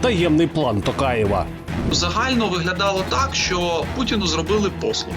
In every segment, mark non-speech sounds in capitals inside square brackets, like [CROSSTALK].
таємний план Токаєва. Загально виглядало так, що Путіну зробили послугу.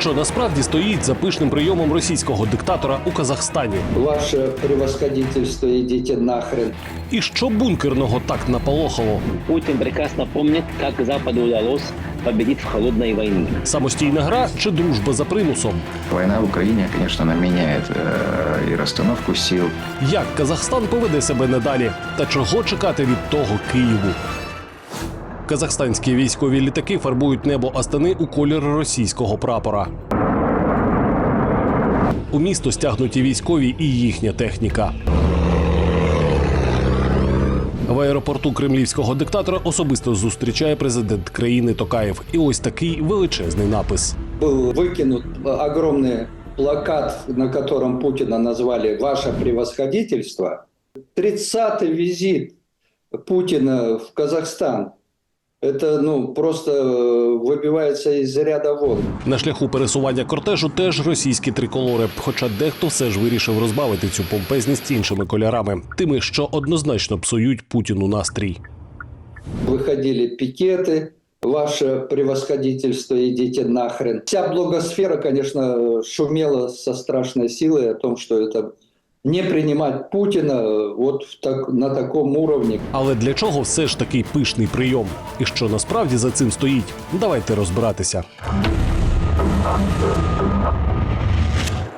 Що насправді стоїть за пишним прийомом російського диктатора у Казахстані, Ваше превосходительство, идите нахрен. і що бункерного так наполохало. Путин прекрасно помнит, как Западу удалось победить в холодной войне. Самостійна гра чи дружба за примусом? Война в Украине, конечно, она меняет э, и сил, Як Казахстан поведе себе надалі? Та чого чекати від того Києву? Казахстанські військові літаки фарбують небо Астани у колір російського прапора. У місто стягнуті військові і їхня техніка. В аеропорту кремлівського диктатора особисто зустрічає президент країни Токаєв. І ось такий величезний напис. Был выкинут огромный плакат, на котором Путина назвали «Ваше превосходительство». 30-й визит Путина в Казахстан. Это ну, просто э, выбивается из ряда вон. На шляху пересування кортежу теж російські триколори. Хоча дехто все ж вирішив розбавити цю помпезність іншими кольорами, тими, що однозначно псують Путіну настрій. Выходили пикеты, ваше превосходительство, идите нахрен. Вся блогосфера, конечно, шумела со страшной силой о том, что это не приймати Путіна, от в так, на такому уровні. Але для чого все ж такий пишний прийом? І що насправді за цим стоїть? Давайте розбиратися.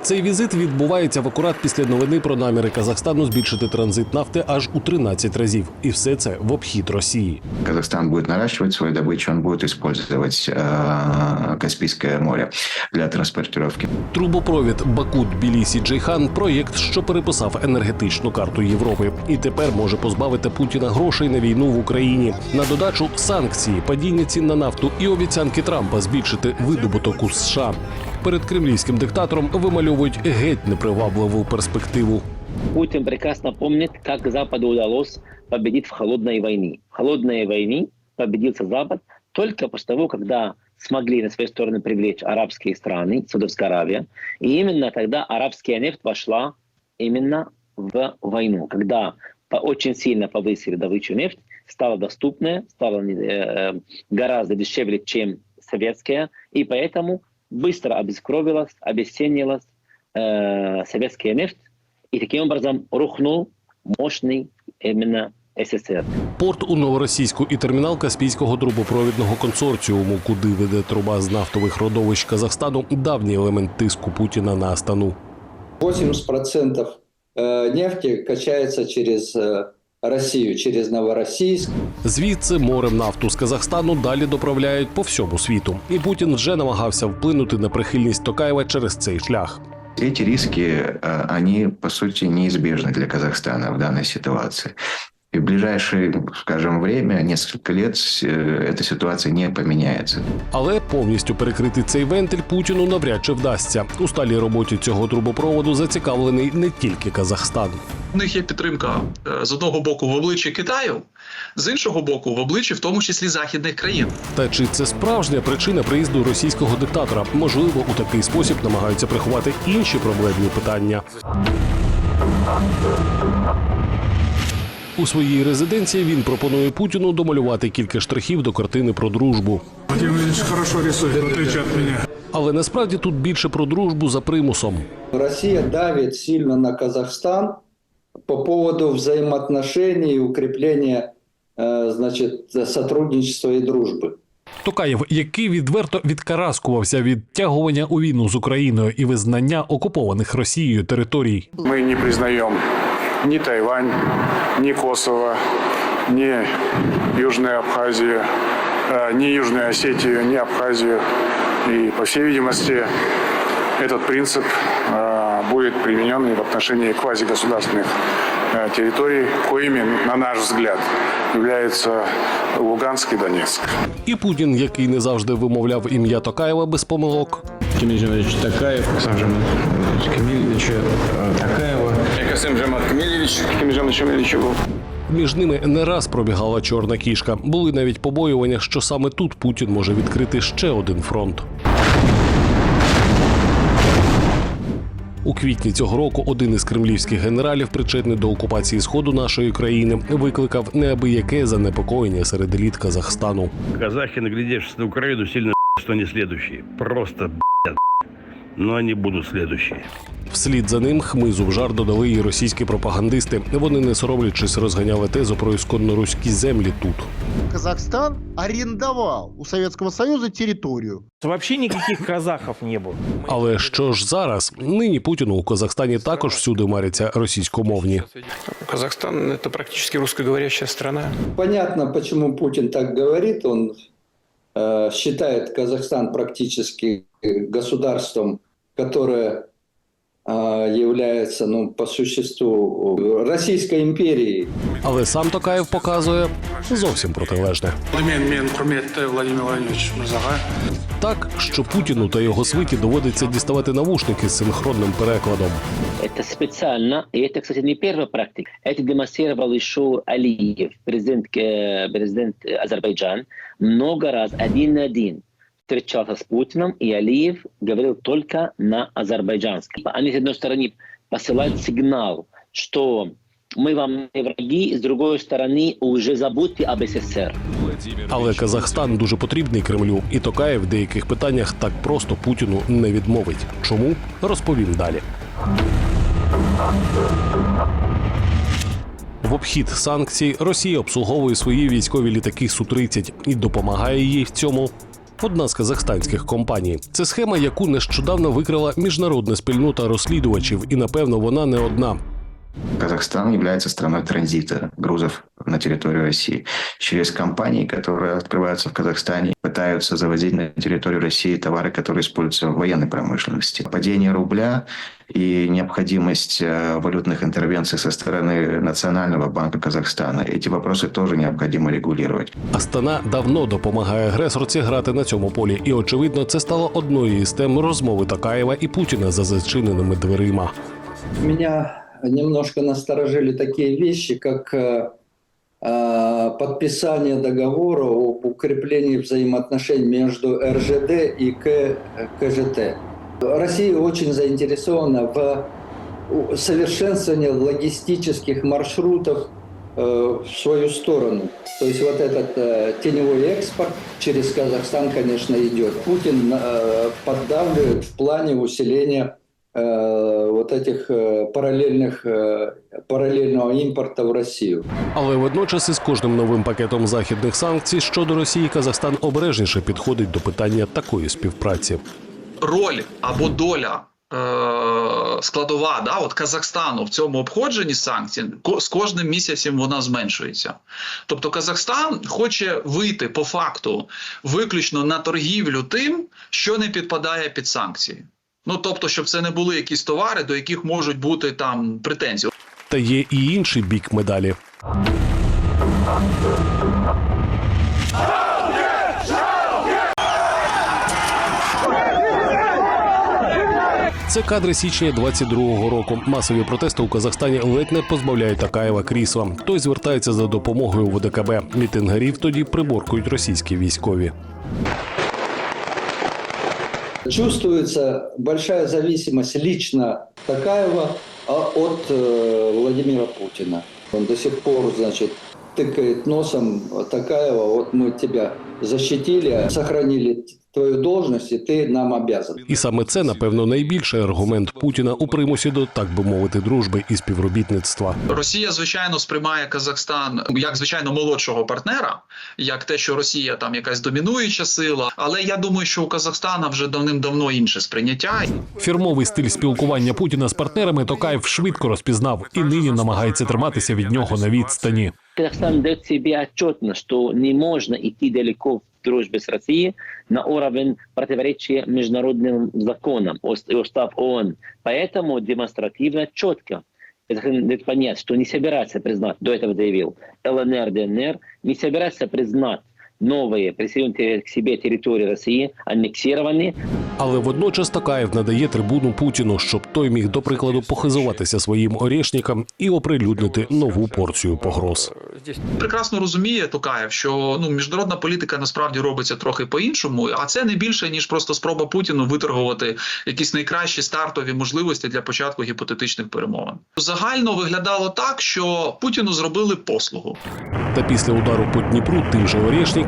Цей візит відбувається в акурат після новини про наміри Казахстану збільшити транзит нафти аж у 13 разів, і все це в обхід Росії. Казахстан будет наращивать свою добычу, он будет использовать э, Каспийское море для транспортировки. Трубопровід Баку Тбілісі Джейхан проєкт, що переписав енергетичну карту Європи, і тепер може позбавити Путіна грошей на війну в Україні. На додачу санкції, падіння цін на нафту і обіцянки Трампа збільшити видобуток у США. Перед кремлівським диктатором вимальовують геть непривабливу перспективу. Путин прекрасно помнит, как Западу удалось победить в холодной войне. В холодной войне победился Запад только после того, когда смогли на свою сторону привлечь арабские страны, Саудовская Аравия. И именно тогда арабская нефть вошла именно в войну, когда очень сильно повысили добычу нефть, стала доступная, стала э, э, гораздо дешевле, чем советская, и поэтому быстро обескровилась, обесценилась э, советская нефть, и таким образом рухнул мощный именно СССР. Порт у новоросійську і термінал Каспійського трубопровідного консорціуму, куди веде труба з нафтових родовищ Казахстану, давній елемент тиску Путіна на Астану. 80% э, нефти качается через э, Россию, через Новороссийск. Звідси морем нафту з Казахстану далі доправляють по всьому світу. І Путін вже намагався вплинути на прихильність Токаєва через цей шлях. Эти риски, э, они, по сути, неизбежны для Казахстана в данной ситуации. И в ближайшее, скажем, время, несколько лет, э, эта ситуация не поменяется. Але повністю перекрити цей вентиль Путіну навряд чи вдасться. У сталій роботі цього трубопроводу зацікавлений не тільки Казахстан. У них є підтримка е, з одного боку в обличчі Китаю, з іншого боку, в обличчі, в тому числі західних країн. Та чи це справжня причина приїзду російського диктатора? Можливо, у такий спосіб намагаються приховати інші проблемні питання. У своїй резиденції він пропонує Путіну домалювати кілька штрихів до картини про дружбу. Владимир Владимирович хорошо рисует, в отличие от меня. Але насправді тут більше про дружбу за примусом. Россия давит сильно на Казахстан по поводу взаимоотношений и укрепления э, значит, сотрудничества и дружбы. Токаєв, який відверто відкараскувався від тягування у війну з Україною і визнання окупованих Росією територій. Мы не признаем ни Тайвань, ни Косово, ни Южную Абхазию, э, ни Южную Осетию, ни Абхазию. И, по всей видимости, этот принцип э, будет применен и в отношении квазигосударственных э, территорий, коими, на наш взгляд, являются Луганск и Донецк. І Путін, який не завжди вимовляв ім'я Токаєва без помилок, Кемиль Жамилевич Такаев, Касым Э, Такаева. Касым Жамат Камильевич, Між ними не раз пробігала чорна кішка. Були навіть побоювання, що саме тут Путін може відкрити ще один фронт. У квітні цього року один із кремлівських генералів, причетний до окупації сходу нашої країни, викликав неабияке занепокоєння серед еліт Казахстану. Казахи, наглядевшись на Украину, сильно [LAUGHS] что они следующие. Просто но они будут следующие. Вслід за ним хмизу в жар додали і російські пропагандисти. Вони не соромлячись розганяли тезу про ісконно руські землі тут. Казахстан арендовал у Советского Союза территорию. Вообще никаких казахов не было. Але що ж зараз? Нині Путіну у Казахстані також всюди маряться російськомовні. Казахстан это практически русскоговорящая страна. Понятно, почему Путин так говорит. Он э, считает Казахстан практически государством, которое э, является, ну, по существу, э, Российской империей. Але сам Токаєв показує зовсім протилежне. мен мен құрметті владимир владимирович мырзаға Так, що Путіну та його свиті доводиться діставати навушники з синхронним перекладом. Это специально, и это, кстати, не первая практика. Это демонстрировал еще Алиев, президент, э, президент э, Азербайджан, много раз один на один встречался с Путиным, и Алиев говорил только на азербайджанском. Они, с одной стороны, посылают сигнал, что мы вам не враги, с другой стороны, уже забудьте об СССР. Але Казахстан дуже потрібний Кремлю, і Токаєв в деяких питаннях так просто Путіну не відмовить. Чому розповім далі. В обхід санкцій Росія обслуговує свої військові літаки Су-30 і допомагає їй в цьому. Одна з казахстанських компаній. Це схема, яку нещодавно викрила міжнародна спільнота розслідувачів, і напевно вона не одна. Казахстан является страной транзита грузов на территорию России. Через компании, которые открываются в Казахстане, пытаются завозить на территорию России товары, которые используются в военной промышленности. Падение рубля и необходимость э, валютных интервенций со стороны Национального банка Казахстана. Эти вопросы тоже необходимо регулировать. Астана давно допомагає агресорці грати на цьому полі, і очевидно, це стало одною із тем розмови Такаєва і Путіна за зачиненими дверима. Меня немножко насторожили такие вещи, как э, э, подписание договора об укреплении взаимоотношений между РЖД и КЖТ. Россия очень заинтересована в совершенствовании логистических маршрутов э, в свою сторону. То есть вот этот теневой экспорт через Казахстан, конечно, идет. Путин поддавливает в плане усиления вот этих э, параллельных, э, параллельного импорта в Россию. Але водночас із кожним новим пакетом західних санкцій щодо Росії Казахстан обережніше підходить до питання такої співпраці. роль або доля. е, Складова да, от Казахстану в цьому обходженні санкцій ко- з кожним місяцем вона зменшується. Тобто Казахстан хоче вийти по факту виключно на торгівлю тим, що не підпадає під санкції. Ну тобто, щоб це не були якісь товари, до яких можуть бути там претензії. Та є і інший бік медалі. Це кадри січня 22-го року. Масові протести у Казахстані ледь не позбавляють Такаєва крісла. Той звертається за допомогою в ОДКБ. Мітингарів тоді приборкують російські військові. Чувствуется большая зависимость лично Такаева а, от э, Владимира Путина. Он до сих пор, значит, тыкает носом Такаева, вот мы тебя защитили, сохранили твою должность, и ты нам обязан. І саме це, напевно, найбільший аргумент Путіна у примусі до так би мовити дружби і співробітництва. Росія, звичайно, сприймає Казахстан як звичайно молодшого партнера, як те, що Росія там якась домінуюча сила. Але я думаю, що у Казахстана вже давним-давно інше сприйняття. Фірмовий стиль спілкування Путіна з партнерами Токаєв швидко розпізнав і нині намагається триматися від нього на відстані. Казахстан дает себе отчетно, что не можно идти далеко в дружбе с Россией на уровень противоречия международным законам, уст- и устав ООН. Поэтому демонстративно четко Казахстан дает понять, что не собирается признать, до этого заявил, ЛНР, ДНР, не собирается признать новые присоединенные к себе территории России, аннексированные, Але водночас Токаєв надає трибуну Путіну, щоб той міг до прикладу похизуватися своїм орєшникам і оприлюднити нову порцію погроз. прекрасно розуміє Токаєв, що ну міжнародна політика насправді робиться трохи по-іншому, а це не більше ніж просто спроба Путіну виторгувати якісь найкращі стартові можливості для початку гіпотетичних перемовин. Загально виглядало так, що Путіну зробили послугу. Та після удару по Дніпру тим же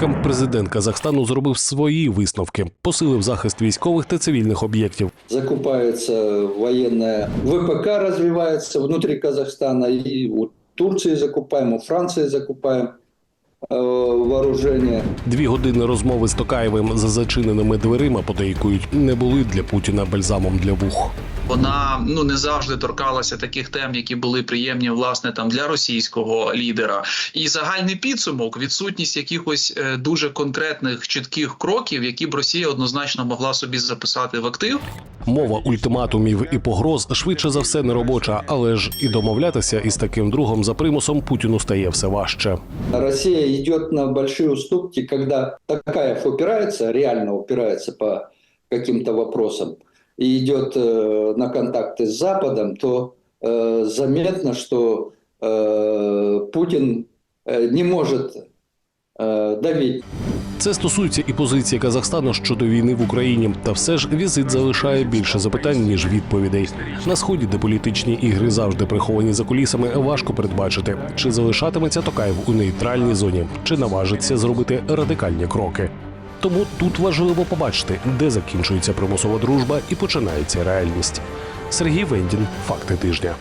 орєшникам президент Казахстану зробив свої висновки, посилив захист військових та цивільних об'єктів. Закупається воєнне ВПК розвивається внутрі Казахстана. і у Турції закупаємо, у Франції закупаем э, вооружение. Дві години розмови з Токаєвим за зачиненими дверима подейкують не були для Путіна бальзамом для вух. Вона ну не завжди торкалася таких тем, які були приємні власне там для російського лідера. І загальний підсумок відсутність якихось е, дуже конкретних чітких кроків, які б Росія однозначно могла собі записати в актив. Мова ультиматумів і погроз швидше за все не робоча, але ж і домовлятися із таким другом за примусом Путіну стає все важче. Идет на большие уступки, когда Такаев упирается, реально упирается по каким-то вопросам, и идет э, на контакты с Западом, то э, заметно, что э, Путин э, не может э, давить Це стосується і позиції Казахстану щодо війни в Україні. Та все ж візит залишає більше запитань ніж відповідей. На сході, де політичні ігри завжди приховані за кулісами, важко передбачити, чи залишатиметься Токаєв у нейтральній зоні, чи наважиться зробити радикальні кроки. Тому тут важливо побачити, де закінчується примусова дружба і починається реальність. Сергій Вендін, факти тижня.